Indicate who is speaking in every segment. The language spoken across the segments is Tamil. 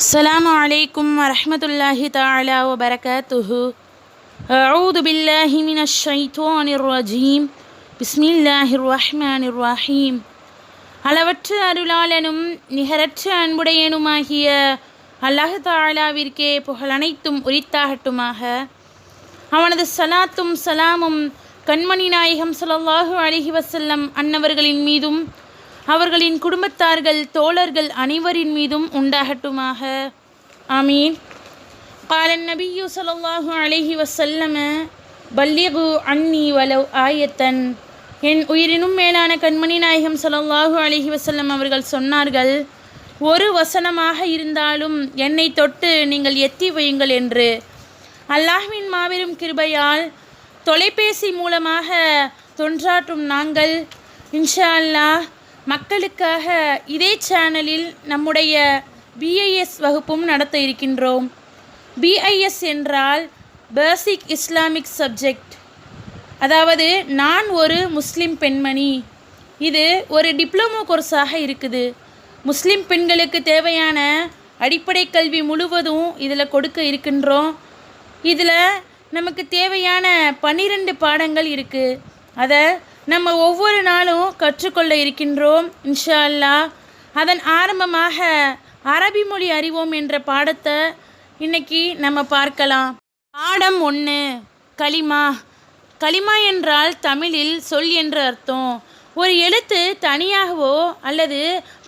Speaker 1: السلام عليكم ورحمة الله تعالى وبركاته أعوذ بالله من الشيطان الرجيم بسم الله الرحمن الرحيم அளவற்ற அருளாளனும் நிகரற்ற அன்புடையனுமாகிய அல்லாஹ் தாலாவிற்கே புகழ் அனைத்தும் உரித்தாகட்டுமாக அவனது சலாத்தும் சலாமும் கண்மணி நாயகம் ஸல்லல்லாஹு அலைஹி வஸல்லம் அன்னவர்களின் மீதும் அவர்களின் குடும்பத்தார்கள் தோழர்கள் அனைவரின் மீதும் உண்டாகட்டுமாக ஆமீன் قال النبي صلى الله عليه وسلم بلغوا عني ولو آية என் உயிரினும் மேலான கண்மணி நாயகம் ஸல்லல்லாஹு அலைஹி வஸல்லம் அவர்கள் சொன்னார்கள் ஒரு வசனமாக இருந்தாலும் என்னை தொட்டு நீங்கள் எத்தி வையுங்கள் என்று அல்லாஹ்வின் மாபெரும் கிருபையால் தொலைபேசி மூலமாக தொன்றாற்றும் நாங்கள் இன்ஷா அல்லாஹ் மக்களுக்காக இதே சேனலில் நம்முடைய பிஐஎஸ் வகுப்பும் நடத்த இருக்கின்றோம். பிஐஎஸ் என்றால் பேசிக் இஸ்லாமிக் சப்ஜெக்ட் அதாவது நான் ஒரு முஸ்லிம் பெண்மணி. இது ஒரு டிப்ளமோ கோர்ஸாக இருக்குது. முஸ்லிம் பெண்களுக்கு தேவையான அடிப்படை கல்வி முழுவதும் இதில் கொடுக்க இருக்கின்றோம். இதில் நமக்கு தேவையான பன்னிரெண்டு பாடங்கள் இருக்குது அதை நம்ம ஒவ்வொரு நாளும் கற்றுக்கொள்ள இருக்கின்றோம் இன்ஷா அல்லாஹ் அதன் ஆரம்பமாக அரபி மொழி அறிவோம் என்ற பாடத்தை இன்னைக்கு நம்ம பார்க்கலாம். பாடம் ஒன்று கலிமா களிமா என்றால் தமிழில் சொல் என்று அர்த்தம். ஒரு எழுத்து தனியாகவோ அல்லது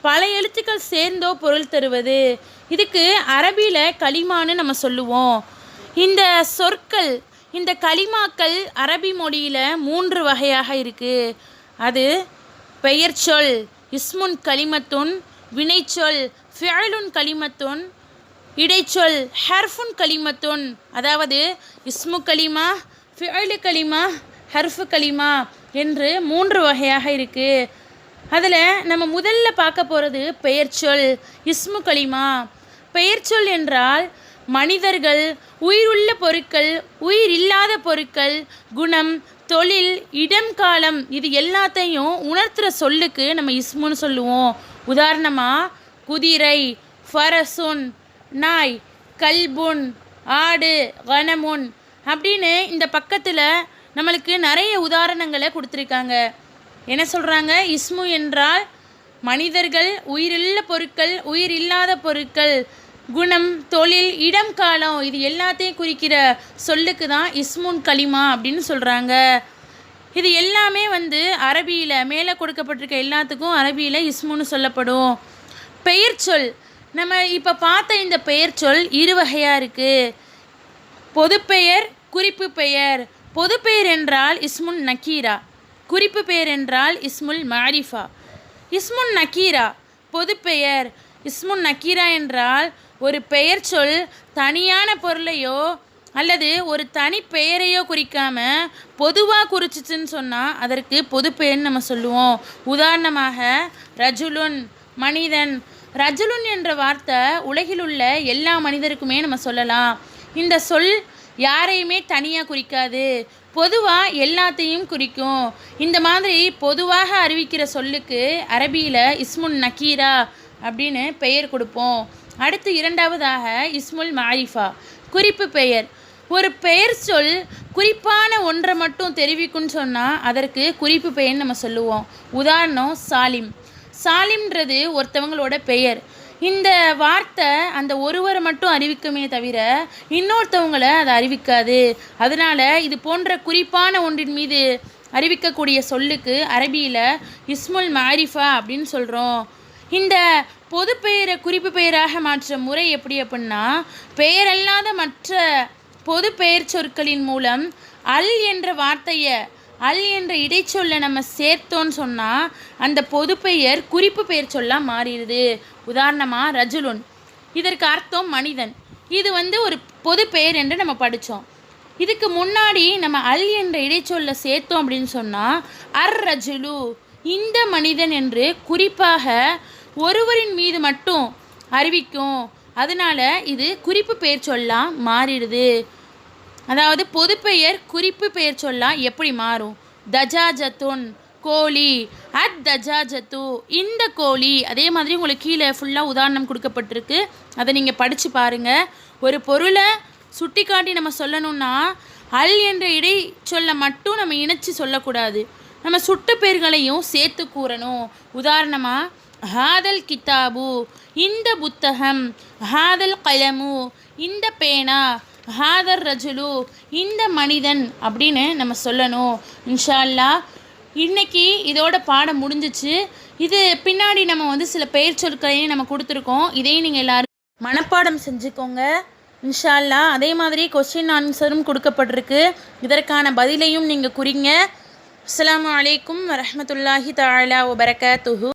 Speaker 1: பல எழுத்துக்கள் சேர்ந்தோ பொருள் தருவது. இதுக்கு அரபியில் களிமான்னு நம்ம சொல்லுவோம். இந்த சொற்கள் இந்த கலிமாக்கள் அரபி மொழியில் மூன்று வகையாக இருக்குது அது பெயர்ச்சொல் இஸ்முன் கலிமத்துன் வினைச்சொல் ஃபியலுன் கலிமத்துன் இடைச்சொல் ஹர்ஃபுன் கலிமத்துன் அதாவது இஸ்மு கலிமா ஃபியலு கலிமா ஹர்ஃபு கலிமா என்று மூன்று வகையாக இருக்குது அதில் நம்ம முதல்ல பார்க்க போகிறது பெயர்ச்சொல் இஸ்மு கலிமா பெயர்ச்சொல் என்றால் மனிதர்கள் உயிருள்ள பொருட்கள் உயிர் இல்லாத பொருட்கள் குணம் தொழில் இடம் காலம் இது எல்லாத்தையும் உணர்த்துகிற சொல்லுக்கு நம்ம இஸ்முன்னு சொல்லுவோம். உதாரணமாக குதிரை ஃபரசுன் நாய் கல்புன் ஆடு கனமுன் அப்படின்னு இந்த பக்கத்தில் நம்மளுக்கு நிறைய உதாரணங்களை கொடுத்துருக்காங்க. என்ன சொல்கிறாங்க இஸ்மு என்றால் மனிதர்கள் உயிரில்ல பொருட்கள் உயிர் இல்லாத பொருட்கள் குணம் தொழில் இடம் காலம் இது எல்லாத்தையும் குறிக்கிற சொல்லுக்கு தான் இஸ்முன் கலிமா அப்படின்னு சொல்கிறாங்க இது எல்லாமே வந்து அரபியில் மேலே கொடுக்கப்பட்டிருக்க எல்லாத்துக்கும் அரபியில் இஸ்முன்னு சொல்லப்படும். பெயர் சொல். நம்ம இப்போ பார்த்த இந்த பெயர் சொல் இரு வகையாக இருக்குது பொதுப்பெயர் குறிப்பு பெயர். பொதுப்பெயர் என்றால் இஸ்முன் நக்கீரா. குறிப்பு பெயர் என்றால் இஸ்முல் மாரிஃபா. இஸ்முன் நக்கீரா. பொதுப்பெயர் இஸ்முன் நக்கீரா என்றால் ஒரு பெயர் சொல் தனியான பொருளையோ அல்லது ஒரு தனி பெயரையோ குறிக்காம பொதுவாக குறிச்சிச்சுன்னு சொன்னால் அதற்கு பொதுப்பெயர்னு நம்ம சொல்லுவோம். உதாரணமாக ரஜுலுன் மனிதன். ரஜுலுன் என்ற வார்த்தை உலகில் உள்ள எல்லா மனிதருக்குமே நம்ம சொல்லலாம். இந்த சொல் யாரையுமே தனியாக குறிக்காது. பொதுவாக எல்லாத்தையும் குறிக்கும். இந்த மாதிரி பொதுவாக அறிவிக்கிற சொல்லுக்கு அரபியில் இஸ்முன் நக்கீரா அப்படின்னு பெயர் கொடுப்போம். அடுத்து இரண்டாவதாக இஸ்முல் மாரிஃபா. குறிப்பு பெயர். ஒரு பெயர் சொல் குறிப்பான ஒன்றை மட்டும் தெரிவிக்கும்னு சொன்னால் அதற்கு குறிப்பு பெயர்னு நம்ம சொல்லுவோம். உதாரணம் சாலிம். சாலிம்ன்றது ஒருத்தவங்களோட பெயர். இந்த வார்த்தை அந்த ஒருவரை மட்டும் அறிவிக்குமே தவிர இன்னொருத்தவங்களை அதை அறிவிக்காது. அதனால் இது போன்ற குறிப்பான ஒன்றின் மீது அறிவிக்கக்கூடிய சொல்லுக்கு அரபியில் இஸ்முல் மாரிஃபா அப்படின்னு சொல்கிறோம் இந்த பொது பெயரை குறிப்பு பெயராக மாற்ற முறை எப்படி அப்படின்னா பெயரல்லாத மற்ற பொது பெயர் சொற்களின் மூலம் அல் என்ற வார்த்தையை அல் என்ற இடைச்சொல்லை நம்ம சேர்த்தோன்னு சொன்னால் அந்த பொது பெயர் குறிப்பு பெயர் சொல்லாக மாறிடுது. உதாரணமாக ரஜுலுன். இதற்கு அர்த்தம் மனிதன். இது வந்து ஒரு பொது பெயர் என்று நம்ம படித்தோம் இதுக்கு முன்னாடி நம்ம அல் என்ற இடைச்சொல்லை சேர்த்தோம் அப்படின்னு சொன்னால் அர் ரஜுலு இந்த மனிதன் என்று குறிப்பாக ஒருவரின் மீது மட்டும் அறிவிக்கும். அதனால இது குறிப்பு பெயர் சொல்லாம் மாறிடுது. அதாவது பொதுப்பெயர் குறிப்பு பெயர் சொல்லா எப்படி மாறும்? தஜாஜத்துன் கோழி. அத் தஜாஜத்து இந்த கோழி. அதே மாதிரி உங்களுக்கு கீழே ஃபுல்லாக உதாரணம் கொடுக்கப்பட்டிருக்கு. அதை நீங்கள் படித்து பாருங்கள் ஒரு பொருளை சுட்டி காட்டி நம்ம சொல்லணும்னா அல் என்ற இடை சொல்ல மட்டும் நம்ம இணைச்சி சொல்லக்கூடாது. நம்ம சுட்டு பேர்களையும் சேர்த்து கூறணும். உதாரணமாக ஹாதல் கிதாபு இந்த புத்தகம் ஹாதல் கலமு இந்த பேனா ஹாதர் ரஜுலு இந்த மனிதன் அப்படின்னு நம்ம சொல்லணும். இன்ஷா அல்லாஹ் இன்னைக்கு இதோட பாடம் முடிஞ்சிச்சு. இது பின்னாடி நம்ம வந்து சில பெயர் சொற்களையும் நம்ம கொடுத்துருக்கோம். இதையும் நீங்கள் எல்லோரும் மனப்பாடம் செஞ்சுக்கோங்க. இன்ஷா அதே மாதிரி கொஸ்டின் ஆன்சரும் கொடுக்கப்பட்டிருக்கு. இதற்கான பதிலையும் நீங்கள் குறிங்க. அஸ்ஸலாமு அலைக்கும் வரஹ்மத்துல்லாஹி தஆலா வபரகாத்துஹு.